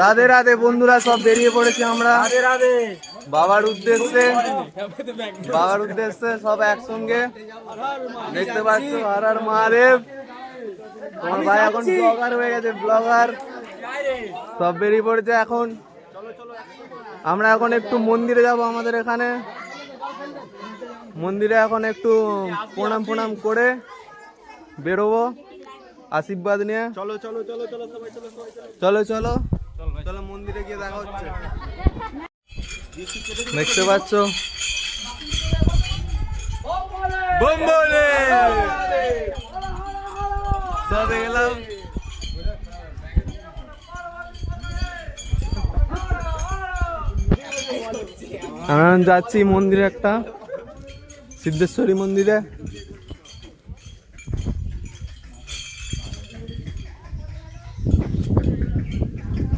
রাধে রাধে বন্ধুরা সব বেরিয়ে পড়েছি আমরা। বাবার উদ্দেশ্যে বাবার উদ্দেশ্যে সব একসঙ্গে। দেখতে পাচ্ছ আর আর মহাদেব। তোমার ভাই এখন ব্লগার হয়ে গেছে ব্লগার সব বেরিয়ে পড়েছে এখন। আমরা এখন একটু মন্দিরে যাব আমাদের এখানে। মন্দিরে এখন একটু প্রণাম প্রণাম করে বেরোবো। আশীর্বাদ নিয়ে। চলো চলো চলো চলো সবাই চলো সবাই চলো। চলো চলো। চলো মন্দিরে গিয়ে দেখা হচ্ছে। দেখতে পাচ্ছ? সবে গেলাম। আমরা যাচ্ছি মন্দিরে একটা। সিদ্ধেশ্বরী মন্দিরে।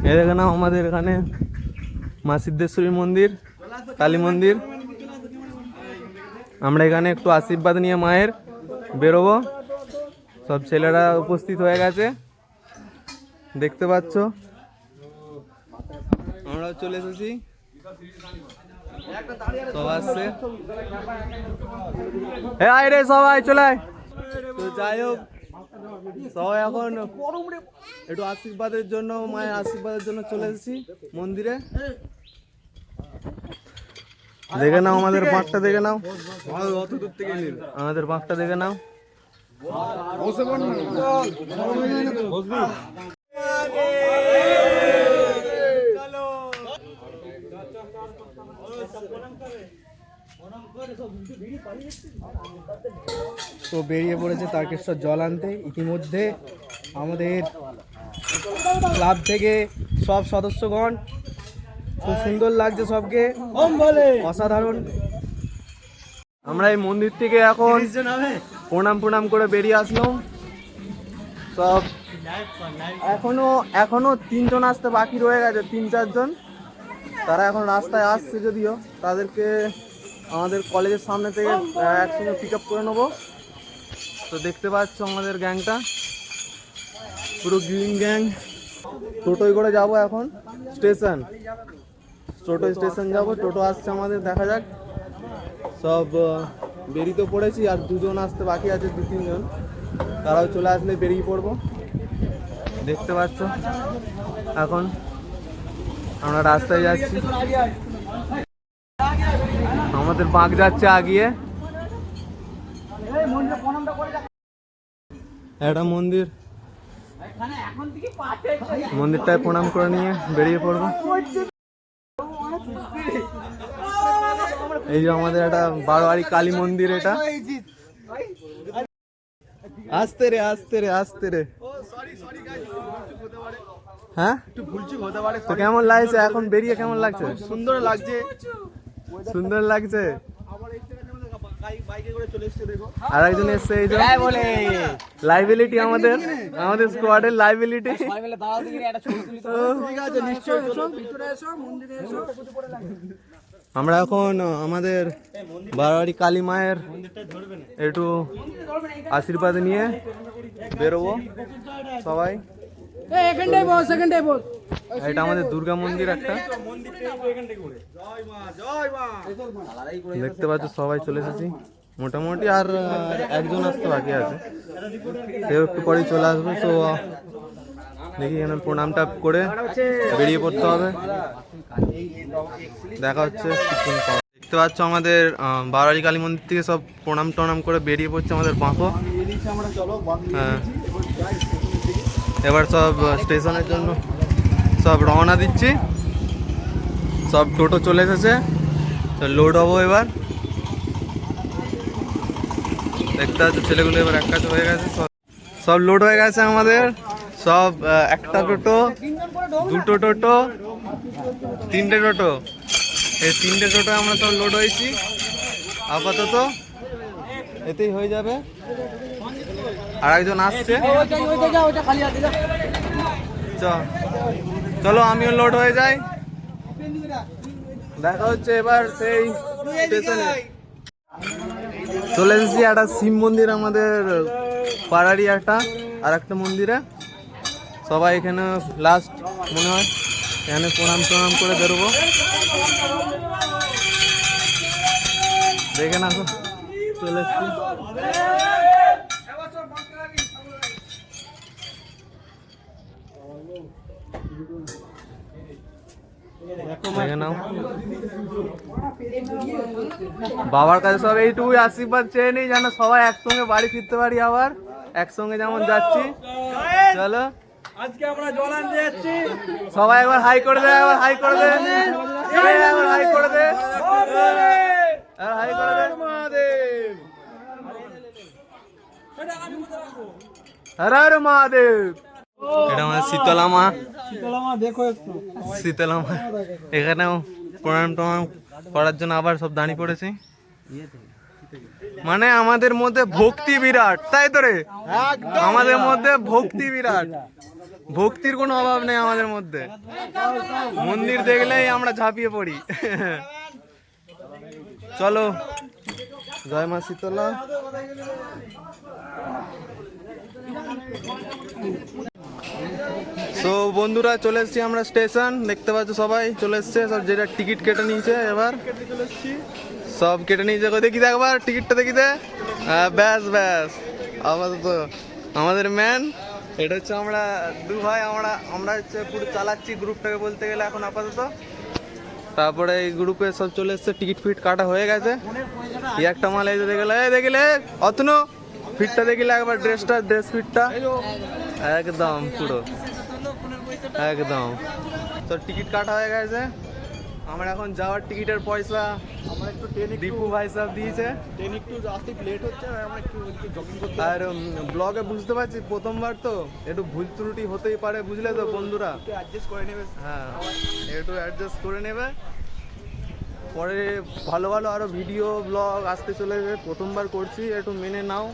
এই দেখে নাও আমাদের এখানে মা সিদ্ধেশ্বরী মন্দির, কালী মন্দির। আমরা এখানে একটু আশীর্বাদ নিয়ে মায়ের বেরোবো। সব ছেলেরা উপস্থিত হয়ে গেছে। দেখতে পাচ্ছ? আমরাও চলে এসেছি। সব আসছে। এ রে সবাই চলে তো যাই হোক সবাই এখন একটু আশীর্বাদের জন্য, মায়ের আশীর্বাদের জন্য চলে এসেছি মন্দিরে। দেখে নাও আমাদের বাঁকটা দেখে নাও। আমাদের বাঁকটা দেখে নাও। তো বেরিয়ে পড়েছে তারকেশ্বর জল আনতে। ইতিমধ্যে আমাদের ক্লাব থেকে সব সদস্যগণ, খুব সুন্দর লাগছে সবকে। অসাধারণ। আমরা এই মন্দির থেকে এখন প্রণাম প্রণাম করে বেরিয়ে আসলাম। সব এখনও এখনও তিনজন আসতে বাকি রয়ে গেছে, তিন চারজন। তারা এখন রাস্তায় আসছে যদিও, তাদেরকে আমাদের কলেজের সামনে থেকে একসঙ্গে পিক আপ করে নেব। তো দেখতে পাচ্ছ আমাদের গ্যাংটা পুরো গ্রিন গ্যাং টোটোয় করে যাব এখন। স্টেশন টোটো স্টেশন যাব। টোটো আসছে আমাদের দেখা যাক। সব বেরিয়ে তো পড়েছি আর দুজন আসতে বাকি আছে দু তিনজন। তারাও চলে আসলে বেরিয়ে পড়ব। দেখতে পাচ্ছ। এখন আমরা রাস্তায় যাচ্ছি। আমাদের বাঁক যাচ্ছে আগিয়ে। একটা মন্দির। মন্দিরটায় প্রণাম করে নিয়ে বেরিয়ে পড়ব। এই যে আমাদের একটা বারোয়ারি কালী মন্দির এটা। আসতে রে আসতে রে আসতে রে। হ্যাঁ? তো কেমন লাগছে? এখন বেরিয়ে কেমন লাগছে? সুন্দর লাগছে। সুন্দর লাগছে? বাইকে করে চলে এসছে দেখো। আর একজন এসছে এই যে। লাইবিলিটি আমাদের আমাদের স্কোয়াডের লাইবিলিটি আমরা এখন আমাদের বারোয়ারি কালী মায়ের একটু আশীর্বাদ নিয়ে বেরোবো সবাই। এখানটাই বস এখানটাই বস। এটা আমাদের দুর্গা মন্দির একটা। দেখতে পাচ্ছ, সবাই চলে এসেছি। মোটামুটি আর একজন আসতে বাকি আছে। সেও একটু পরেই চলে আসবে, তো, দেখি এখানে প্রণামটা করে বেরিয়ে পড়তে হবে। দেখা হচ্ছে। দেখতে পাচ্ছ আমাদের বারোয়ারি কালী মন্দির থেকে সব প্রণাম টনাম করে বেরিয়ে পড়ছে আমাদের বাঁকো। হ্যাঁ। এবার সব স্টেশনের জন্য সব রওনা দিচ্ছি। সব টোটো চলে এসেছে। তো লোড হব এবার। দেখতে পাচ্ছ, ছেলেগুলো এবার এক হয়ে গেছে। সব সব লোড হয়ে গেছে আমাদের। সব একটা টোটো, দুটো টোটো, তিনটে টোটো। এই তিনটে টোটো আমরা সব লোড হয়েছি। আপাতত এতেই হয়ে যাবে। আর একজন আসছে চলো আমিও লোড হয়ে যাই। দেখা হচ্ছে এবার সেই স্টেশনে চলে এসেছি একটা শিব মন্দির আমাদের পাড়ারই একটা আর একটা মন্দিরে। সবাই এখানে লাস্ট মনে হয় এখানে প্রণাম প্রণাম করে বেরোবো। দেখে না চলে এসছি। বাবার কাছে সব এইটুকুই আশীর্বাদ চেয়ে নিই, যেন সবাই একসঙ্গে বাড়ি ফিরতে পারি আবার। একসঙ্গে যেমন যাচ্ছি। চলো। আজকে আমরা যাচ্ছি সবাই একবার হাই করে দে, একবার হাই করে দে। একবার হাই করে দে। হাই করে মহাদেব হর মহাদেব। এটা আমাদের শীতলা মা শীতলামা দেখো একটু। শীতলা মা এখানেও প্রণাম টনাম করার জন্য আবার সব দাঁড়িয়ে পড়েছি। মানে আমাদের মধ্যে ভক্তি বিরাট তাই তো রে? আমাদের মধ্যে ভক্তি বিরাট। ভক্তির কোনো অভাব নেই আমাদের মধ্যে। মন্দির দেখলেই আমরা ঝাঁপিয়ে পড়ি। চলো। জয় মা শীতলা। তো বন্ধুরা, চলে এসেছি আমরা স্টেশন। দেখতে পাচ্ছ সবাই, চলে এসছে। সব যেটা টিকিট কেটে নিয়েছে এবার। সব কেটে নিয়েছে। দেখি দে একবার টিকিটটা দেখি হ্যাঁ ব্যাস ব্যাস। আপাতত আমাদের ম্যান এটা হচ্ছে আমরা দু ভাই আমরা আমরা হচ্ছে পুরো চালাচ্ছি গ্রুপটাকে বলতে গেলে এখন আপাতত। তারপরে এই গ্রুপে সব চলে এসছে, টিকিট ফিট কাটা হয়ে গেছে। এই একটা মাল যে দেখলে দেখিলে, অতনু, ফিটটা দেখিলে একবার ড্রেসটা ড্রেস ফিটটা একদম পুরো। একদম। তো টিকিট কাটা হয়ে গেছে। আমার এখন যাওয়ার টিকিটের পয়সা আমার একটু ট্রেন দীপু ভাই সাহেব দিয়েছে। ট্রেন একটু আসতে লেট হচ্ছে আর আমরা একটু জগিং করতে আর ব্লগে বুঝতে পারছি প্রথমবার তো। একটু ভুল ত্রুটি হতেই পারে বুঝলে তো বন্ধুরা। একটু অ্যাডজাস্ট করে নেবে। হ্যাঁ একটু অ্যাডজাস্ট করে নেবে। পরে ভালো ভালো আরও ভিডিও ব্লগ আসতে চলেছে। প্রথমবার করছি একটু মেনে নাও।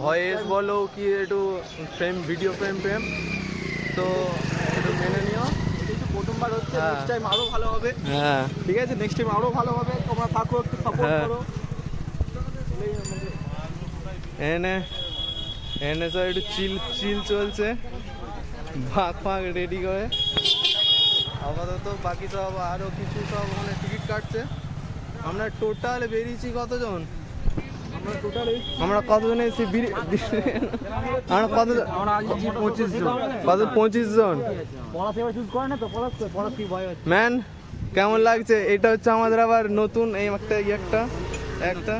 ভয়েস বলো কি একটু ফ্রেম ভিডিও ফ্রেম ফ্রেম তো একটু মেনে নিও। প্রথমবার হচ্ছে হ্যাঁ। নেক্সট টাইম আরও ভালো হবে। হ্যাঁ। ঠিক আছে নেক্সট টাইম আরও ভালো হবে। তোমরা থাকো একটু সাপোর্ট হ্যাঁ। করো। এনে এনে সব একটু চিল চিল চলছে। ভাগ ফাঁক রেডি করে। আপাতত বাকি সব আরও কিছু সব ওখানে টিকিট কাটছে। আমরা টোটাল বেরিয়েছি কতজন? আমরা কতজন এসেছি আমরা কত পঁচিশ জন। কত পঁচিশ জন। ম্যান কেমন লাগছে? এটা হচ্ছে আমাদের আবার নতুন এই একটা একটা একটা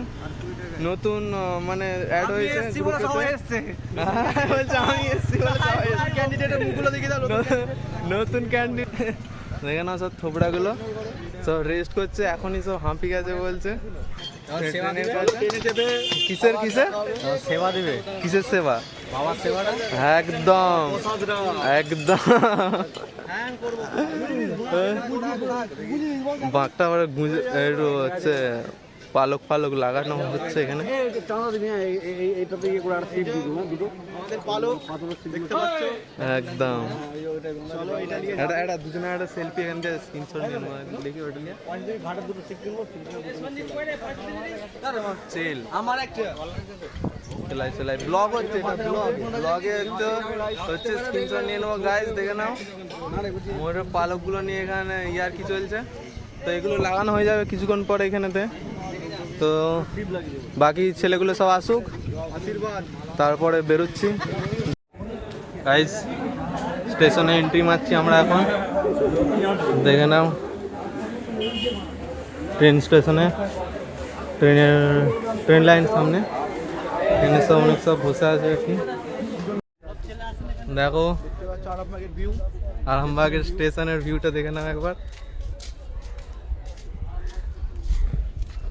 নতুন মানে অ্যাড হয়েছে হ্যাঁ, বলছে আমি এসছি নতুন ক্যান্ডিডেট দেখে না সব থোবড়াগুলো। সব রেস্ট করছে এখনই সব হাঁপি গেছে বলছে। কিসের কিসের? সেবা দিবে। কিসের সেবা? বাবার সেবাটা? একদম। একদম। বাঁকটা আবার গুঁজে একটু হচ্ছে পালক ফালক লাগানো হচ্ছে এখানে। একদম। এটা নিয়ে এটা দুজনে একটা সেলফি এখান থেকে স্ক্রিনশট নেব। দেখি ওটা নিয়ে। চেল আমার একটা। চলাই চলাই ব্লগ হচ্ছে এটা ব্লগ ব্লগে তো হচ্ছে স্ক্রিনশট নিয়ে নেব। গাইজ দেখে নাও। মোটর পালকগুলো নিয়ে এখানে ইয়ার কি চলছে। তো এগুলো লাগানো হয়ে যাবে কিছুক্ষণ পরে এখানেতে। তো বাকি ছেলেগুলো সব আসুক। তারপরে বেরোচ্ছি। গাইজ স্টেশনে এন্ট্রি মারছি আমরা এখন। দেখে নাও। ট্রেন স্টেশনে ট্রেনের ট্রেন লাইন সামনে। ট্রেনের সব অনেক সব বসে আছে কি। দেখো। আরামবাগের স্টেশনের ভিউটা দেখে নাও একবার।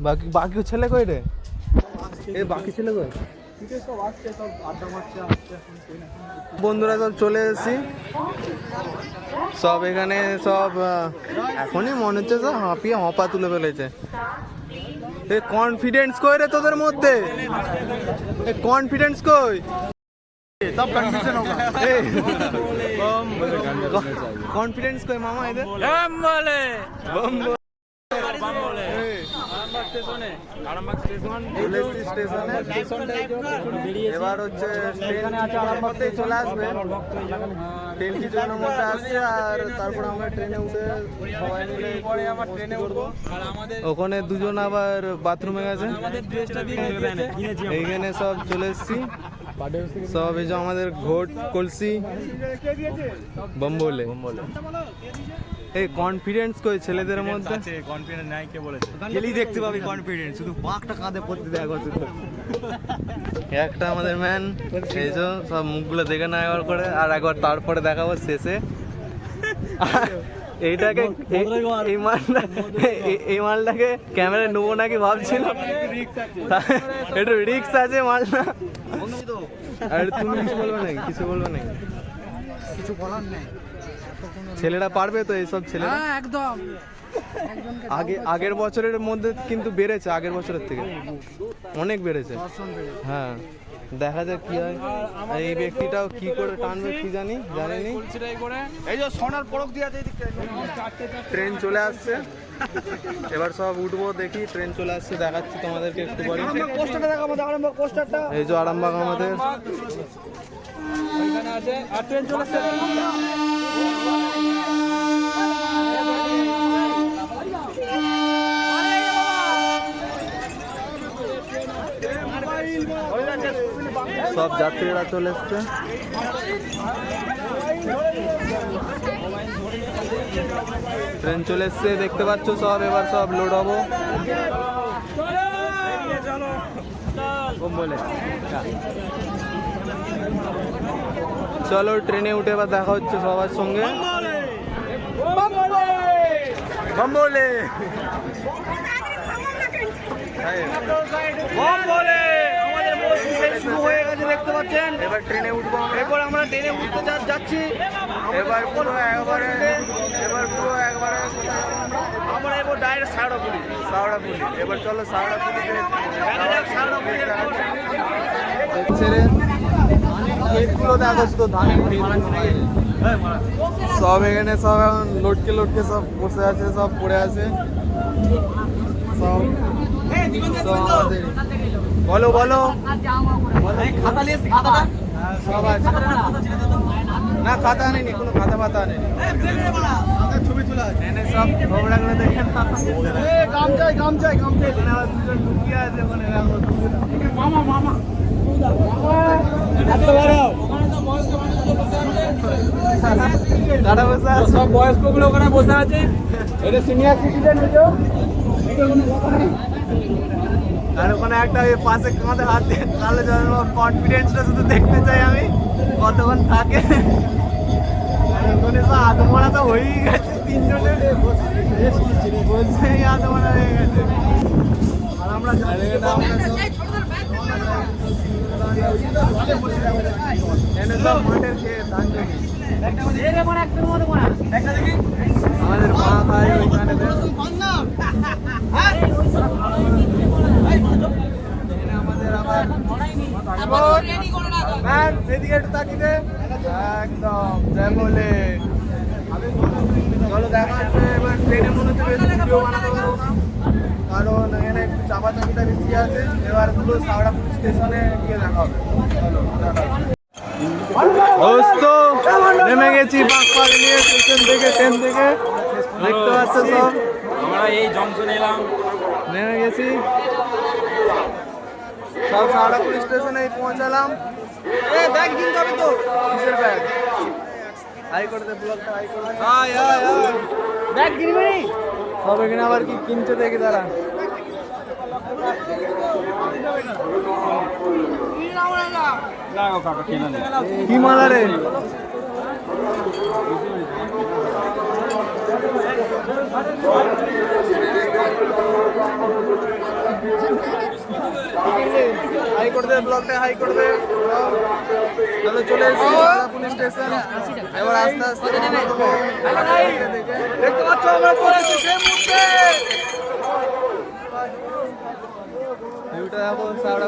বাকি বাকি ছেলে কই রে? এ বাকি ছেলে কই? বন্ধুরা সব চলে এসেছি। সব এখানে সব এখনই মনে হচ্ছে সব হাঁপিয়ে হপা তুলে ফেলেছে। এ কনফিডেন্স কই রে তোদের মধ্যে? এ কনফিডেন্স কই? সব কনফিউশন হোগা ককনফিডেন্স কই মামা এদের? বলে। চলে এসছি স্টেশনে। এবার হচ্ছে ট্রেন কিছুক্ষণের মধ্যেই চলে আসবে। ট্রেন কিছুক্ষণের মধ্যে আসছে আর তারপর আমরা ট্রেনে উঠে সবাই মিলে পরে আমার ট্রেনে উঠবো। ওখানে দুজন আবার বাথরুমে গেছে। এইখানে সব চলে এসছি। সব এই যে আমাদের ঘোট কলসি বম্বলে এই কনফিডেন্স কই ছেলেদের মধ্যে? কনফিডেন্স নাই কে বলেছে? গেলেই দেখতে পাবি কনফিডেন্স শুধু বাঘটা কাঁধে পড়তে দেয় কত একটা আমাদের ম্যান এই যে সব মুখগুলো দেখে না একবার করে আর একবার তারপরে দেখাবো শেষে। এইটাকে এই- এই মালটা এই- এই মালটাকে ক্যামেরায় নেব নাকি ভাবছিল একটু রিক্স আছে মালটা। আর তুমি কিছু বলবে নাকি? কিছু বলবে নাকি? কিছু বলার নেই। ছেলেরা পারবে তো এইসব ছেলেরা? হ্যাঁ একদম। আগে আগের বছরের মধ্যে কিন্তু বেড়েছে আগের বছরের থেকে। অনেক বেড়েছে। হ্যাঁ দেখা যাক কি হয়। এই ব্যক্তিটাও কি করে টানবে কি জানি জানিনি এই যে সোনার পরক দিয়ে আছে ট্রেন চলে আসছে। এবার সব উঠবো দেখি ট্রেন চলে আসছে দেখাচ্ছি তোমাদেরকে একটু পরে পোস্টারটা এই যে আরামবাগ আমাদের। আর ট্রেন চলে আসছে। সব যাত্রীরা চলে এসছে। ট্রেন চলে এসছে দেখতে পাচ্ছ সব এবার সব লোড হব। বলে চলো ট্রেনে উঠে এবার দেখা হচ্ছে সবার সঙ্গে। বম্বলে বম মসজিদ শুরু হয়ে গেছে দেখতে পাচ্ছেন এবার ট্রেনে উঠবো এরপর আমরা ট্রেনে উঠতে যাচ্ছি। এবার পুরো একবারে এবার পুরো একবারে আমরা? এবার ডাইরেক্ট সারাপুরি সাউড়াপুলি এবার চলো দেখা ছেড়ে ক্ষেতগুলো দেখো শুধু ধানের সব এখানে সব এখন লটকে লটকে সব বসে আছে সব পড়ে আছে। সব সব আমাদের। বলো বলো। আছে। না খাতা নেই কোনো খাতা পাতা নেই ছবি তোলা সব দেখে দুজন আছে মামা মামা। সব বয়স্কগুলো ওখানে বসে আছে। এটা সিনিয়র সিটিজেন আর ওখানে একটা ওই পাশে কাঁধে হাত দিয়ে তাহলে যেন কনফিডেন্সটা শুধু দেখতে চাই আমি কতক্ষণ থাকে। আর ওখানে তো আধমরা তো হয়েই গেছে তিনজনে। বসেই আধমরা হয়ে গেছে। আর আমরা আমাদের মা ভাই একদম জয় বলে চলো দেখা হচ্ছে এবার ট্রেনে মনে হচ্ছে ভিডিও কারণ এখানে একটু চাপা চাপিটা বেশি আছে। এবার পুরো সাউড়া পুলিশ স্টেশনে গিয়ে দেখা হবে। দোস্ত নেমে গেছি বাঁকপাল নিয়ে স্টেশন থেকে ট্রেন থেকে। দেখতে পাচ্ছ সব? আমরা এই জংশনে এলাম। নেমে গেছি। সব পুলিশ স্টেশনে পৌঁছালাম। এ ব্যাগ কিনতে হবে তো। কিসের ব্যাগ হাই করে দে ব্লগটা হাই করে দে হাই হাই হাই ব্যাগ কিনবি সব কিনা আবার কি কিনতে দেখি তারা। কি মালা রে Thank করে চলো এসেছি পুলিশ স্টেশন। এবার আস্তে আস্তে দেখতে পাচ্ছ আমরা চলে এসেছি সেই মুহূর্তে। ভিউটা দেখো চলো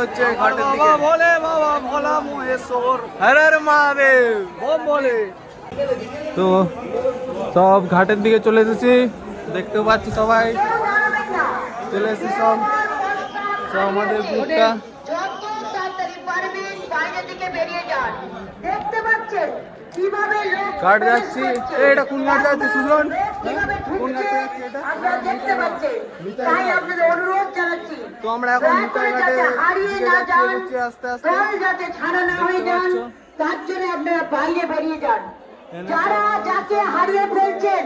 হচ্ছে ঘাটের দিকে। বাবা বলে বাবা ভোলা মহেশ্বর। হর হর মহাদেব। বম বলে। তো সব ঘাটের দিকে চলে এসেছি। দেখতেও পাচ্ছি সবাই। চলে এসেছি সব। সব আমাদের গ্রুপটা। যত তাড়াতাড়ি পারবেন বাইরের দিকে বেরিয়ে যান দেখতে পাচ্ছেন কীভাবে লোক ঘাট যাচ্ছি। এই, এটা কোন ঘাট যাচ্ছে সুজন? কীভাবে কোন ঘাটে ঢুকছে যাচ্ছি এটা? আপনারা দেখতে পাচ্ছেন তাই আপনাদের অনুরোধ জানাচ্ছি তো আমরা এখন দয়া নিতাই করে ঘাটে যাতে হারিয়ে দিকে না যাচ্ছি, যান এগোচ্ছি আস্তে আস্তে। দল যাতে ছাড়া না হয়ে দেখতে যান পাচ্ছ? তার জন্য আপনারা বাইরে বেরিয়ে যান। এনে যারা যাকে হারিয়ে ফেলছেন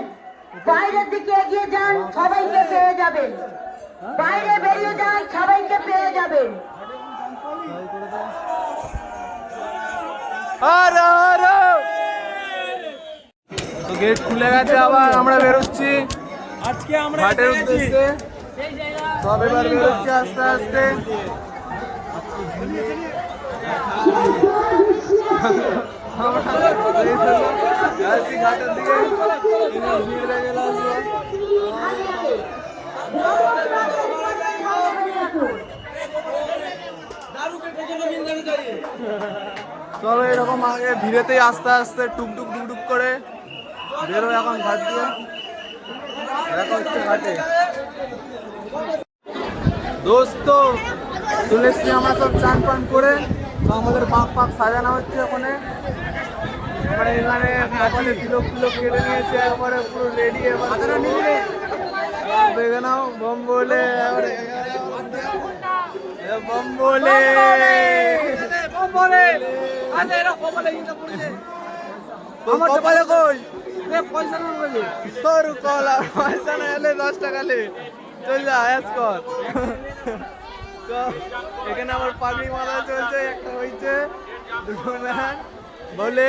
বাইরের দিকে এগিয়ে যান সবাইকে পেয়ে যাবেন। বাইরে বেরিয়ে যান সবাইকে পেয়ে যাবেন। আরে আরে তো গেট খুলে গেছে আবার আমরা বেরোচ্ছি। আজকে আমরা ঘাটের উদ্দেশ্যে। সব এবার বেরোচ্ছি আস্তে আস্তে। চলো এরকম আগে ভিড়েতেই আস্তে আস্তে টুকটুক টুকটুক করে বেরো এখন ঘাট দিয়ে। হচ্ছে ঘাটে। দোস্ত, চলে আমরা সব চান পান করে আমাদের পাক পাক সাজানো হচ্ছে ওখানে। মানে এখানে কপালে তিলক তিলক কেটে নিয়েছে একবারে পুরো রেডি এবার দেখে নাও বম বলে বম বলে বম বলে আমার কপালে কই? তোর কলা পয়সা না এলে দশ টাকা লে চল যা অ্যাস কর। এখানে আমার পাগড়ি মালা চলছে একটা বলে বলে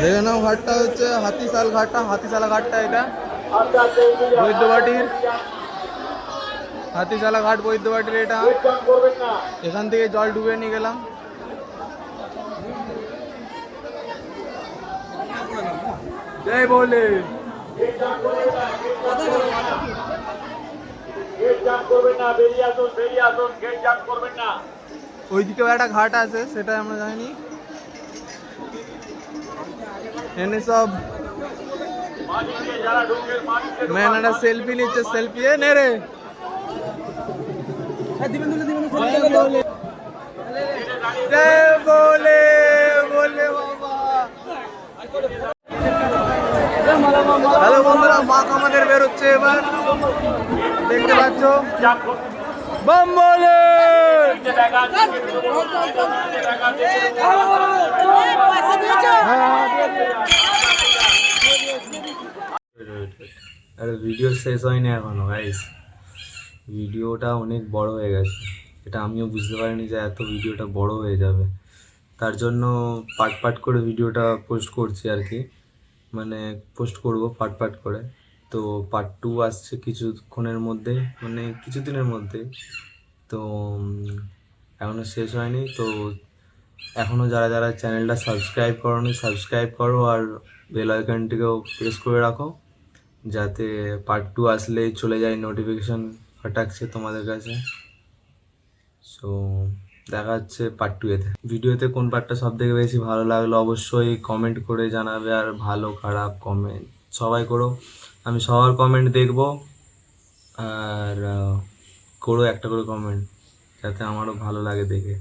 দেখে নাও ঘাটটা হচ্ছে হাতিশাল ঘাটটা হাতিশালা ঘাটটা এটা বৈদ্যবাটির হাতিশালা ঘাট বৈদ্যবাটির এটা এখান থেকে জল ডুবে নিয়ে গেলাম জয় বলে। ওইদিকেও একটা ঘাট আছে, সেটা আমরা জানি এনে সব ম্যান একটা সেলফি নিচ্ছে সেলফি এ, নে রে। বলে বলে বাবা। হ্যালো বন্ধুরা আমাদের বেরোচ্ছে এবার। দেখতে পাচ্ছ? বম বলে আরে ভিডিও শেষ হয়নি এখনও গাইস ভিডিওটা অনেক বড় হয়ে গেছে। এটা আমিও বুঝতে পারিনি যে এত ভিডিওটা বড় হয়ে যাবে। তার জন্য পার্ট পার্ট করে ভিডিওটা পোস্ট করছি আর কি। মানে পোস্ট করব পার্ট পার্ট করে। তো পার্ট টু আসছে কিছুক্ষণের মধ্যে মানে কিছুদিনের মধ্যে। তো উম, এখনও শেষ হয়নি। তো এখনও যারা যারা চ্যানেলটা সাবস্ক্রাইব করোনি সাবস্ক্রাইব করো আর বেল আইকনটিকেও প্রেস করে রাখো। যাতে পার্ট টু আসলেই চলে যায় নোটিফিকেশন ফাটাচ্ছে তোমাদের কাছে। সো দেখা হচ্ছে পার্ট টু এতে। ভিডিওতে কোন পার্টটা সব থেকে বেশি ভালো লাগল অবশ্যই কমেন্ট করে জানাবে আর ভালো, খারাপ কমেন্ট সবাই করো। আমি সবার কমেন্ট দেখব আর করো একটা করে কমেন্ট যাতে আমারও ভালো লাগে দেখে।